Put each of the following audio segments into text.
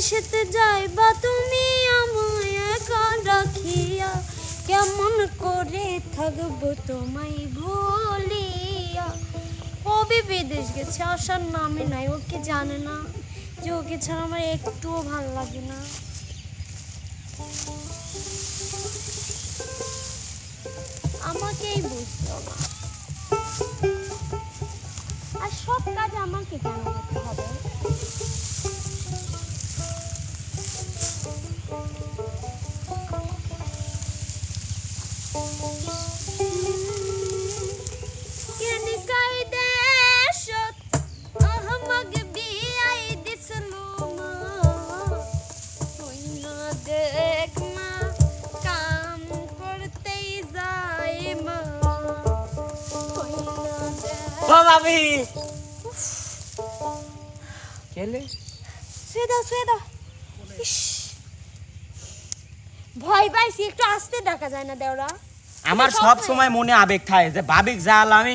বিদেশেতে যাইবা তুমি আমায় একা রাখিয়া। কেমন করে থাকব তোমায় ভুলিয়া। কবে বিদেশ গেছে, আসার নামে নাই ওকে জানে না? যে ওকে ছাড়া আমার একটুও ভালো লাগে না। আমাকেই বুঝতে হবে। আর সব কাজ আমাকে কেন করতে হবে? ভাবি। কেলে? শুয়ে দাও শুয়ে দাও। ভয় পাইছি একটু আস্তে ডাকা যায় না দেওরা। আমার সব সময় মনে আবেগ থাকে যে ভাবিক জাল আমি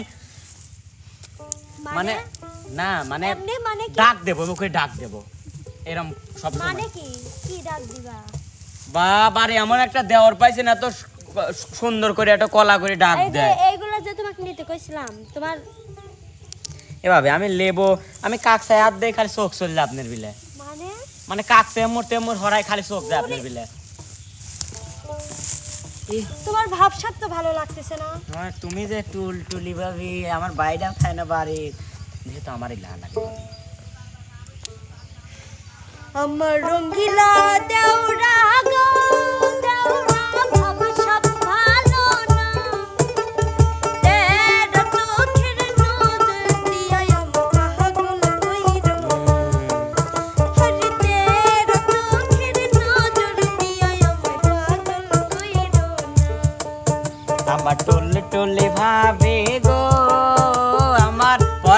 মানে? মানে না মানে মানে ডাক দেবো মুখে ডাক দেবো। এরম সব সময় মানে। কি? কি ডাক দিবা? বাবারে এমন একটা দেওয়ার পাইছে না তো সুন্দর করে একটা কলা করে ডাক দেয়। এইগুলো যে তোমাকে নিতে কইছিলাম তোমার এভাবে আমি লেবো আমি কাকসায় হাত দিয়ে খালি চোখ চললে আপনার বিলে। মানে? মানে কাকসে এমর তেমর হরাই খালি চোখ যায় আপনার বিলে। তোমার ভাবসাব তো ভালো লাগতেছে না? আমার তুমি যে টুল টুলি ভাবি আমার বাইরে খায় না বাড়ি। যেহেতু আমারই লা লাগে। আমার রঙ্গিলা দেউরা গো।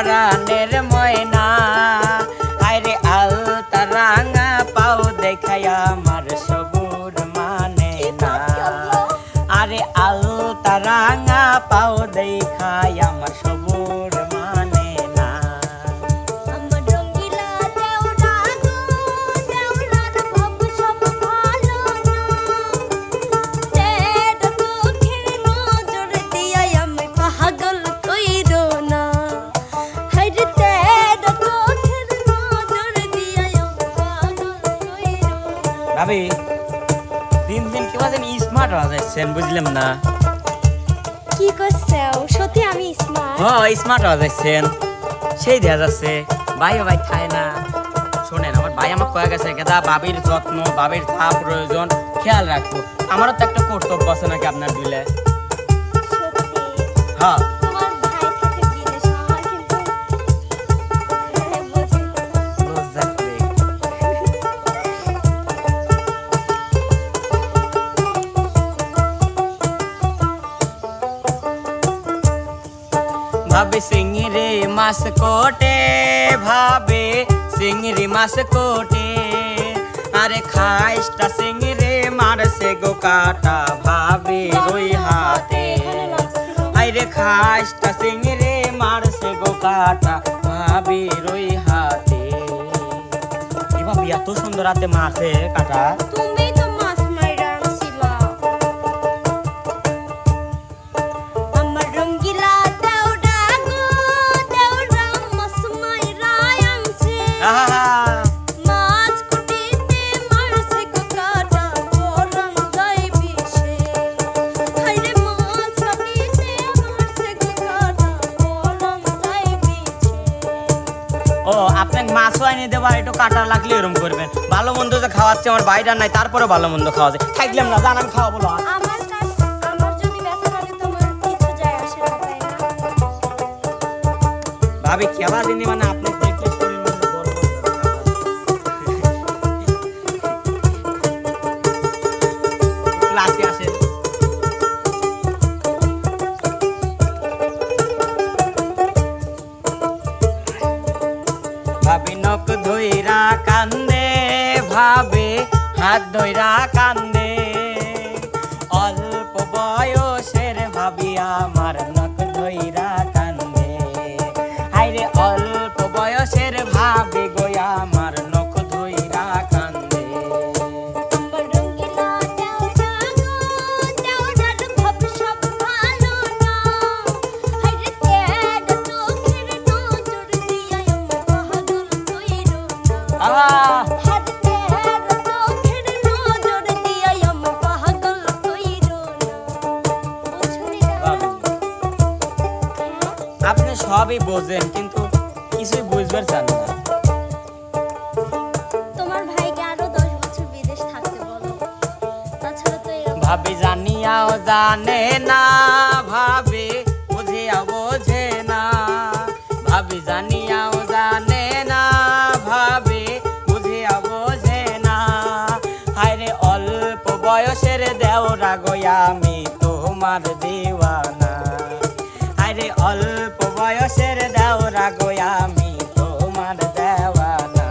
আমার পরাণের ভাবি? দিন দিন কি বাজেন স্মার্ট হওয়া যাচ্ছেন বুঝলাম না? কি করছেও সত্যি আমি স্মার্ট ও স্মার্ট হওয়া যাচ্ছেন সেই দেয়া যাচ্ছে। ভাইও ভাই খায় না। শোনেন আমার ভাই আমার কয়ে গেছে কেদা বাবির যত্ন বাবির যা প্রয়োজন খেয়াল রাখব আমারও তো একটা কর্তব্য আছে নাকি আপনার দিলে? সত্যি হ্যাঁ মাছ কোটে ভাবে সিংড়ি মাছ কোটে আরে খাইসটা সিংড়ি মারছে গো কাটা ভাবে রই হাতে। আইরে খাইসটা সিংড়ি মারছে গো কাটা ভাবে রই হাতে। এবার এত সুন্দর হাতে মাছে কাটা। আনি দেবা একটু কাটা লাগলে এরম করবেন। ভালো মন্দ যে খাওয়াচ্ছে আমার বাইরে নাই তারপরে ভালো মন্দ খাওয়া যায়। থাকলাম না জান আমি খাওয়া বলো। না? ভাবি খেলা দিনই মানে আপনি ভাবে হাত ধৈরা কান্দে। সবই বোঝেন কিন্তু কিছুই বুঝবার চান না। তোমার ভাইকে আরও দশ বছর বিদেশ থাকতে বলো। তাছাড়া তো ভাবি জানিয়াও জানে না ভাবে বুঝিয়া বোঝে না। ভাবি জানিয়াও জানে না ভাবে বুঝিয়া বোঝে না। হায়রে অল্প বয়সের দেওরা গয়া আমি তোমার দেওয়ানা। হায়রে অল্প বয়সের দেওরা গয়া আমি তোমার দেওয়ানা।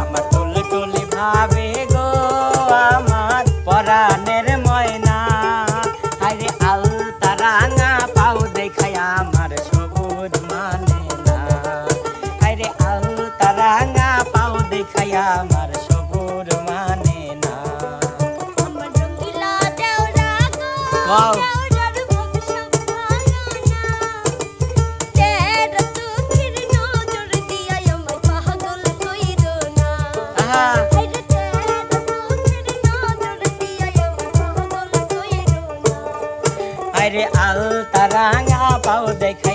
আমার গো দিয়ে আমায় পাগল কইরো না। আহা আরে আল তারাঙা পাও দেখাই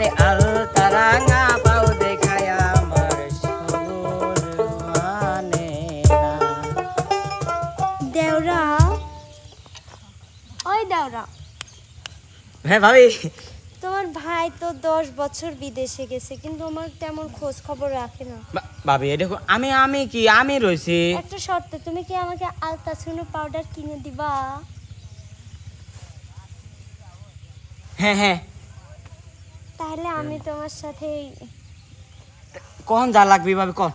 না আরে পাও দেখায় আমার সুর মানে না। দেওরা। ওই দেওরা। হ্যাঁ ভাবি। তোমার ভাই তো দশ বছর বিদেশে গেছে কিন্তু আমার তেমন খোঁজ খবর রাখে না। ভাবি দেখো আমি আমি কি আমি রয়েছি। একটা শর্তে তুমি কি আমাকে আলতাসুনো পাউডার কিনে দিবা? হ্যাঁ হ্যাঁ। তাহলে আমি তোমার সাথে কখন যা লাগবে ভাবি কন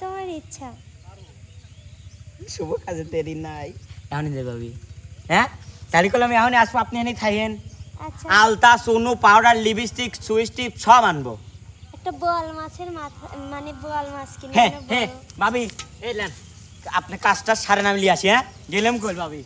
তোমার ইচ্ছা। শুভ কাজে দেরি নাই। এখনই দে ভাবি। হ্যাঁ? তাহলে করলে আমি এখনই আসব আপনি এনে খাইয়েন আচ্ছা। আলতা সোনু পাউডার লিপস্টিক সুইস্টিক সব আনব। একটা বোয়াল মাছের মাথা মানে বোয়াল মাছ কিনে হ্যাঁ হ্যাঁ। ভাবি এই লেন আপনি কাজটা সারেন আমি লিয়ে আসি হ্যাঁ? গেলাম কই ভাবি?